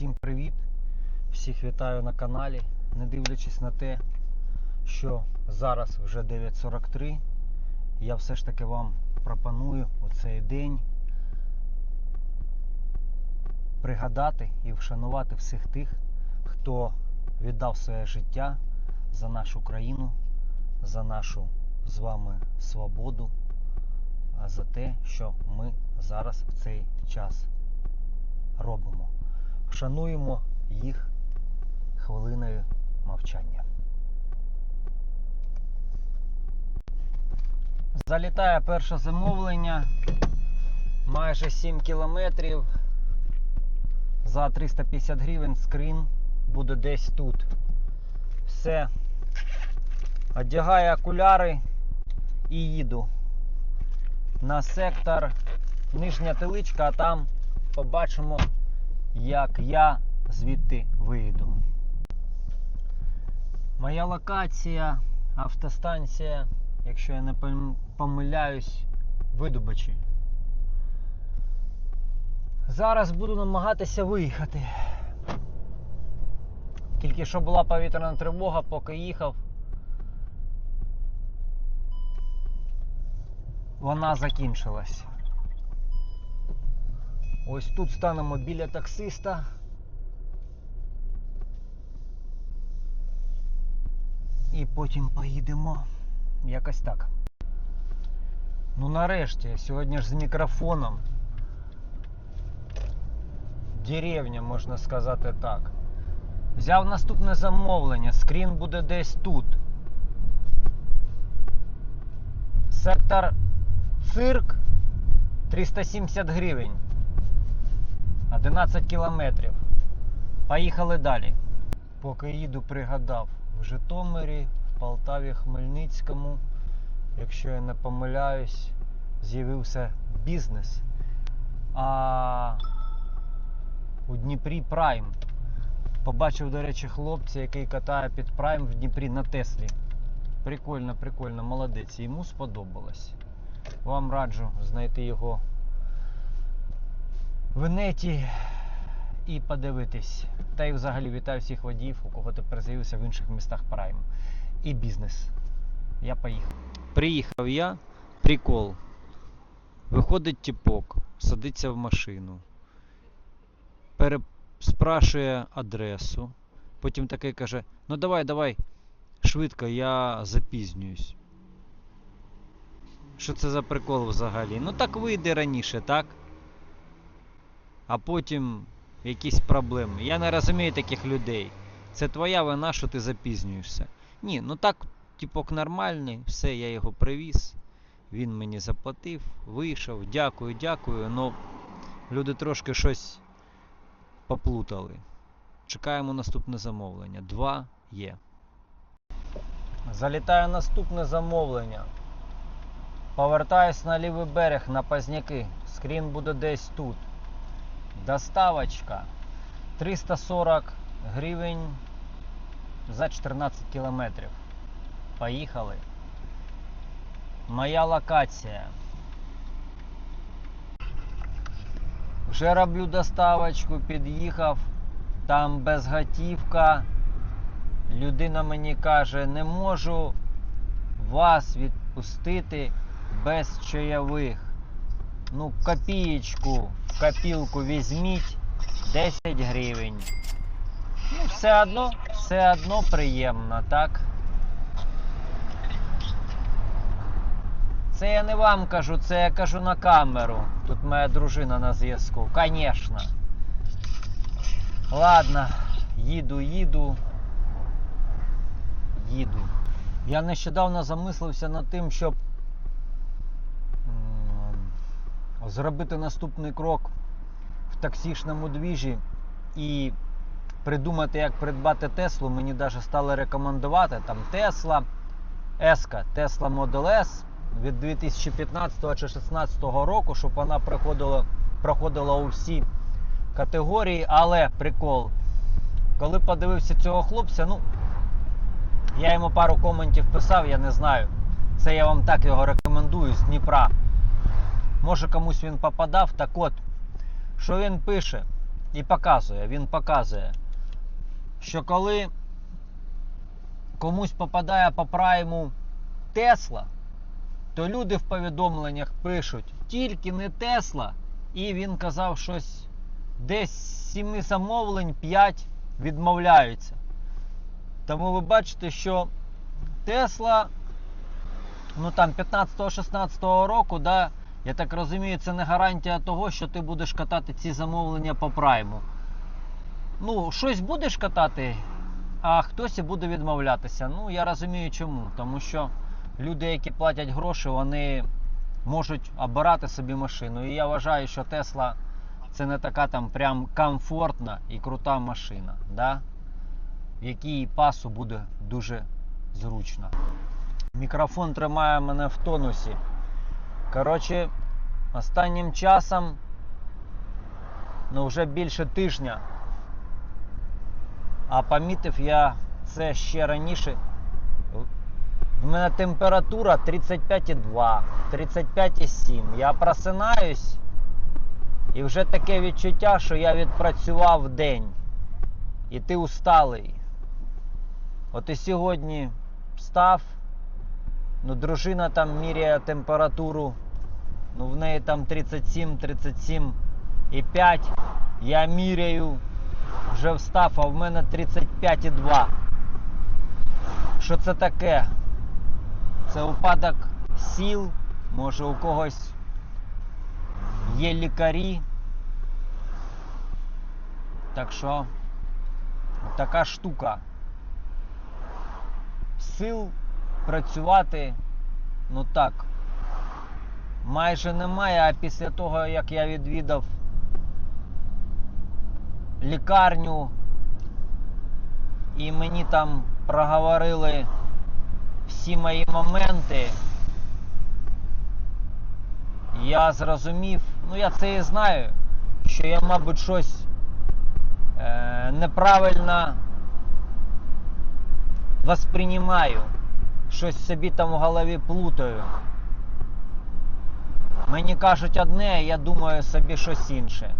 Всім привіт! Всіх вітаю на каналі. Не дивлячись на те, що зараз вже 9.43, я все ж таки вам пропоную у цей день пригадати і вшанувати всіх тих, хто віддав своє життя за нашу країну, за нашу з вами свободу, а за те, що ми зараз в цей час робимо. Вшануємо їх хвилиною мовчання. Залітає перше замовлення. Майже 7 кілометрів. За 350 гривень скрін буде десь тут. Все. Одягаю окуляри і їду на сектор Нижня Теличка, а там побачимо, як я звідти вийду. Моя локація, автостанція, якщо я не помиляюсь, видобичі. Зараз буду намагатися виїхати. Тільки що була повітряна тривога, поки їхав. Вона закінчилась. Ось тут станемо біля таксиста. І потім поїдемо. Якось так. Ну нарешті, сьогодні ж з мікрофоном. Деревня, можна сказати так. Взяв наступне замовлення. Скрін буде десь тут. Сектор цирк 370 гривень. 11 кілометрів. Поїхали далі. Поки їду, пригадав в Житомирі, в Полтаві, Хмельницькому, якщо я не помиляюсь, з'явився бізнес. А у Дніпрі Прайм. Побачив, до речі, хлопця, який катає під Прайм в Дніпрі на Теслі. Прикольно, прикольно, молодець. Йому сподобалось. Вам раджу знайти його в неті і подивитись. Та й взагалі вітаю всіх водіїв, у кого тепер з'явився в інших містах Прайм. І бізнес. Я поїхав. Приїхав я, прикол. Виходить тіпок, садиться в машину, переспрашує адресу. Потім такий каже: ну давай, давай, швидко, я запізнююсь. Що це за прикол взагалі? Ну так вийде раніше, так? А потім якісь проблеми. Я не розумію таких людей. Це твоя вина, що ти запізнюєшся. Ні, ну так, типок нормальний, все, я його привіз. Він мені заплатив, вийшов, дякую, дякую. Ну, люди трошки щось поплутали. Чекаємо наступне замовлення. Два є. Залітає наступне замовлення. Повертаюсь на лівий берег на Пазняки. Скрін буде десь тут. Доставочка 340 гривень за 14 кілометрів. Поїхали. Моя локація. Вже роблю доставочку, під'їхав. Там безготівка. Людина мені каже, не можу вас відпустити без чайових. Ну, копієчку в копілку візьміть 10 гривень. Ну, все одно, все одно приємно, так? Це я не вам кажу, це я кажу на камеру. Тут моя дружина на зв'язку. Звісно. Ладно, їду, їду. Їду. Я нещодавно замислився над тим, щоб зробити наступний крок в таксішному двіжі і придумати, як придбати Теслу. Мені навіть стали рекомендувати там Тесла, Еска, Tesla Model S від 2015 чи 2016 року, щоб вона проходила, проходила у всі категорії. Але прикол, коли подивився цього хлопця, ну я йому пару коментів писав, я не знаю. Це я вам так його рекомендую з Дніпра. Може комусь він попадав. Так от, що він пише? і показує, він показує, що коли комусь попадає по прайму Тесла, то люди в повідомленнях пишуть тільки не Тесла, і він казав щось десь з 7 замовлень 5 відмовляються. Тому ви бачите, що Тесла, ну там 15-16 року, да, я так розумію, це не гарантія того, що ти будеш катати ці замовлення по прайму. Ну, щось будеш катати, а хтось і буде відмовлятися. Ну, я розумію чому. Тому що люди, які платять гроші, вони можуть обирати собі машину. І я вважаю, що Тесла це не така там прям комфортна і крута машина, да? в якій пасу буде дуже зручно. Мікрофон тримає мене в тонусі. Коротше, останнім часом, ну вже більше тижня, а помітив я це ще раніше. В мене температура 35,2, 35,7. Я просинаюсь і вже таке відчуття, що я відпрацював день. І ти усталий. От і сьогодні встав, ну дружина там міряє температуру, ну в неї там 37, 37 і 5. Я міряю, вже встав, а в мене 35,2. Що це таке? Це упадок сіл, може у когось є лікарі. Так що така штука. Сил працювати, ну так, майже немає, а після того, як я відвідав лікарню і мені там проговорили всі мої моменти, я зрозумів, ну я це і знаю, що я, мабуть, щось е, неправильно восприймаю, щось собі там в голові плутаю. Мені кажуть одне, а я думаю собі щось інше.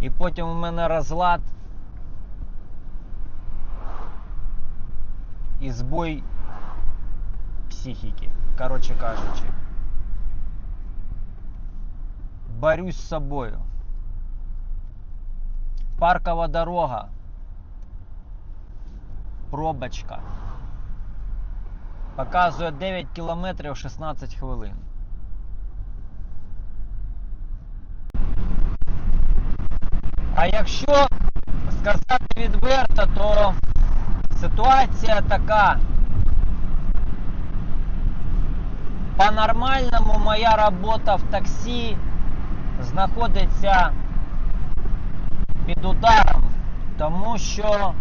І потім у мене розлад і збой психіки, коротше кажучи. Борюсь з собою. Паркова дорога. Пробочка. Показує 9 кілометрів 16 хвилин. А якщо сказати відверто, то ситуація така. По-нормальному моя робота в таксі знаходиться під ударом, тому що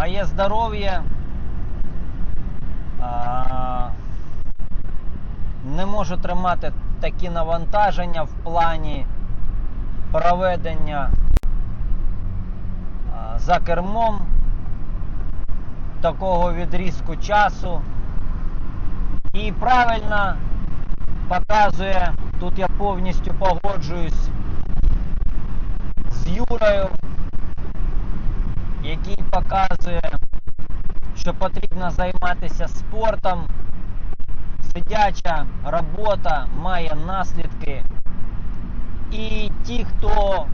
моє здоров'я не може тримати такі навантаження в плані проведення за кермом такого відрізку часу. І правильно показує, тут я повністю погоджуюсь з Юрою, який показує, що потрібно займатися спортом. Сидяча робота має наслідки. І ті, хто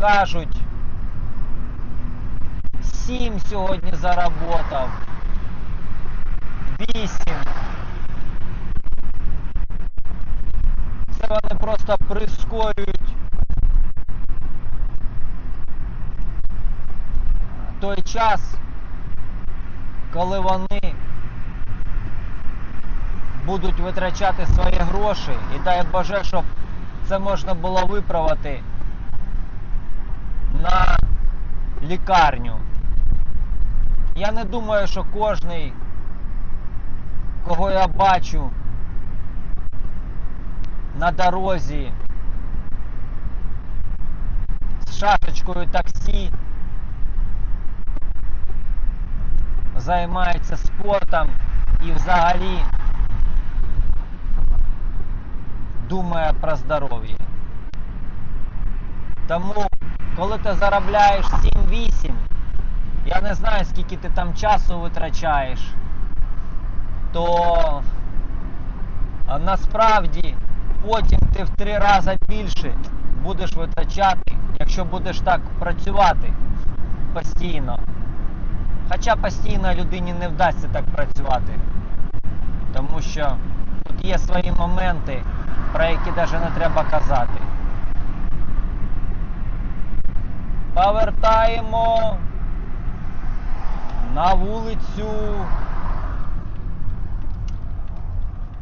кажуть, сім сьогодні заработав, вісім. Це вони просто прискорюють той час, коли вони будуть витрачати свої гроші і дай Боже, щоб це можна було виправити на лікарню. Я не думаю, що кожний, кого я бачу на дорозі з шашечкою таксі, займається спортом і взагалі думає про здоров'я. Тому, коли ти заробляєш 7-8, я не знаю, скільки ти там часу витрачаєш, то насправді потім ти в три рази більше будеш витрачати, якщо будеш так працювати постійно. Хоча постійно людині не вдасться так працювати. Тому що тут є свої моменти, про які навіть не треба казати. Повертаємо на вулицю.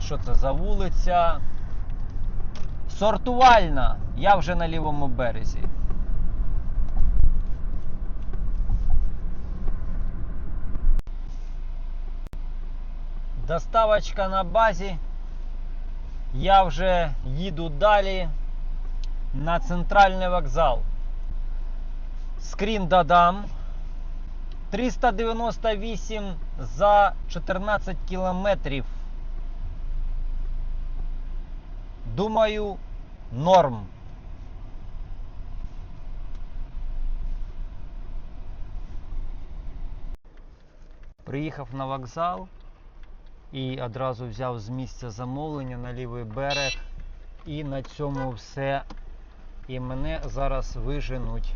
Що це за вулиця? Сортувальна. Я вже на лівому березі. Доставочка на базі. Я вже їду далі на центральний вокзал. Скрін додам. 398 за 14 кілометрів. Думаю, норм. Приїхав на вокзал і одразу взяв з місця замовлення на лівий берег. І на цьому все. І мене зараз виженуть.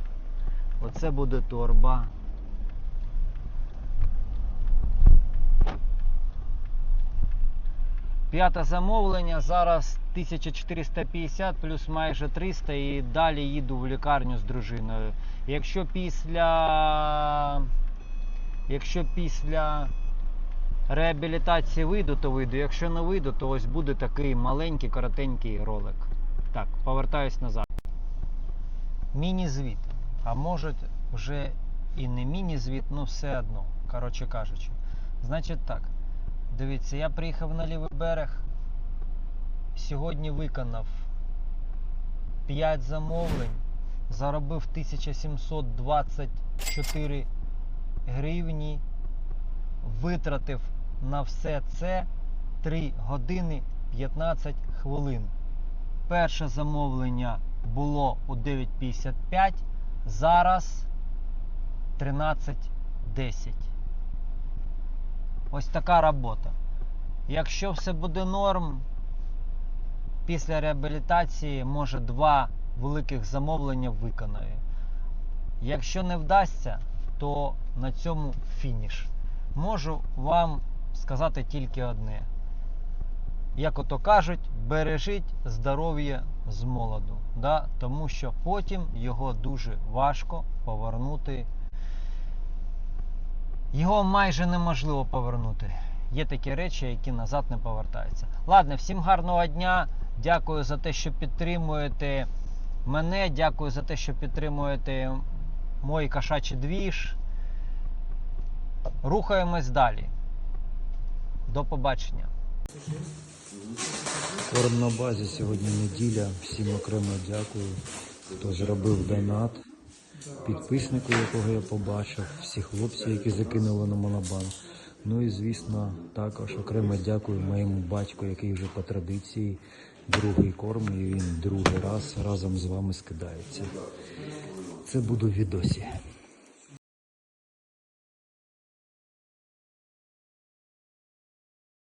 Оце буде торба. П'яте замовлення, зараз 1450 плюс майже 300 і далі їду в лікарню з дружиною. Якщо після якщо після реабілітації вийду, то вийду. Якщо не вийду, то ось буде такий маленький, коротенький ролик. Так, повертаюсь назад. Міні-звіт. А може вже і не міні-звіт, ну все одно, коротше кажучи. Значить так. Дивіться, я приїхав на лівий берег. Сьогодні виконав 5 замовлень, заробив 1724 гривні, витратив на все це 3 години 15 хвилин. Перше замовлення було у 9.55, зараз 13.10. Ось така робота. Якщо все буде норм, після реабілітації може два великих замовлення виконаю. Якщо не вдасться, то на цьому фініш. Можу вам сказати тільки одне. Як ото кажуть, бережіть здоров'я з молоду. Да? Тому що потім його дуже важко повернути. Його майже неможливо повернути. Є такі речі, які назад не повертаються. Ладно, всім гарного дня. Дякую за те, що підтримуєте мене. Дякую за те, що підтримуєте мой кошачий двіж. Рухаємось далі. До побачення. Корм на базі сьогодні неділя. Всім окремо дякую, хто зробив донат, підписнику, якого я побачив, всі хлопці, які закинули на монобан. Ну і звісно, також окремо дякую моєму батьку, який вже по традиції другий корм, і він другий раз разом з вами скидається. Це буде в відосі.